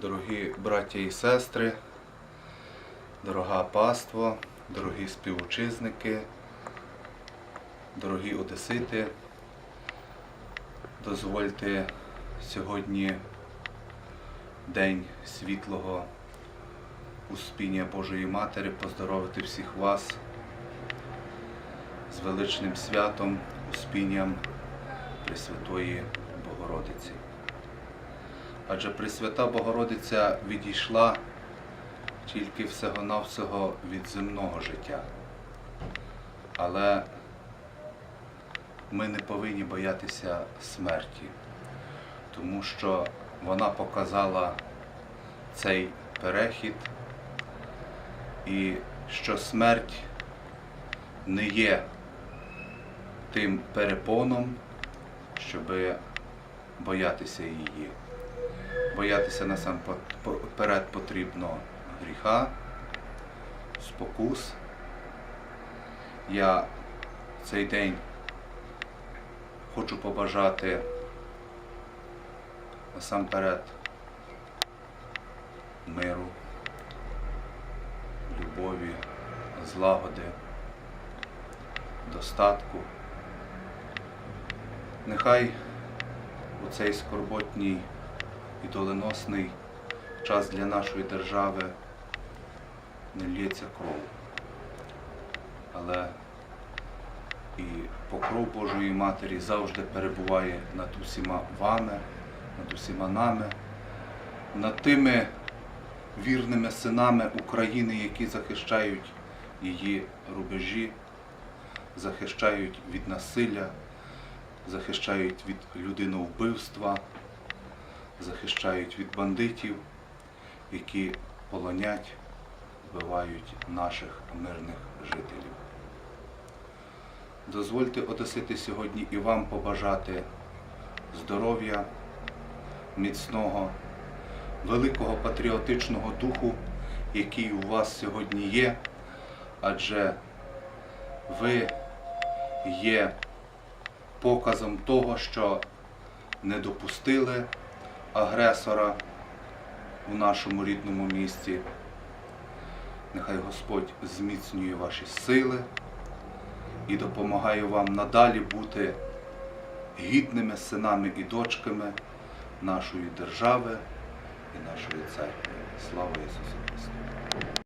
Дорогі браття і сестри, дорога паство, дорогі співучизники, дорогі одесити, дозвольте сьогодні День світлого успіння Божої Матері поздоровити всіх вас з величним святом, успінням Пресвятої Богородиці. Адже Пресвята Богородиця відійшла тільки всього-навсього від земного життя. Але ми не повинні боятися смерті, тому що вона показала цей перехід і що смерть не є тим перепоном, щоби боятися її. Боятися насамперед потрібно гріха, спокус. Я цей день хочу побажати насамперед миру, любові, злагоди, достатку. Нехай у цей скорботній і доленосний час для нашої держави не лється кров. Але і покров Божої Матері завжди перебуває над усіма вами, над усіма нами, над тими вірними синами України, які захищають її рубежі, захищають від насилля, захищають від людиновбивства захищають від бандитів, які полонять, вбивають наших мирних жителів. Дозвольте одесити сьогодні і вам побажати здоров'я, міцного, великого патріотичного духу, який у вас сьогодні є, адже ви є показом того, що не допустили агресора у нашому рідному місті. Нехай Господь зміцнює ваші сили і допомагає вам надалі бути гідними синами і дочками нашої держави і нашої церкви. Слава Ісусу Христу!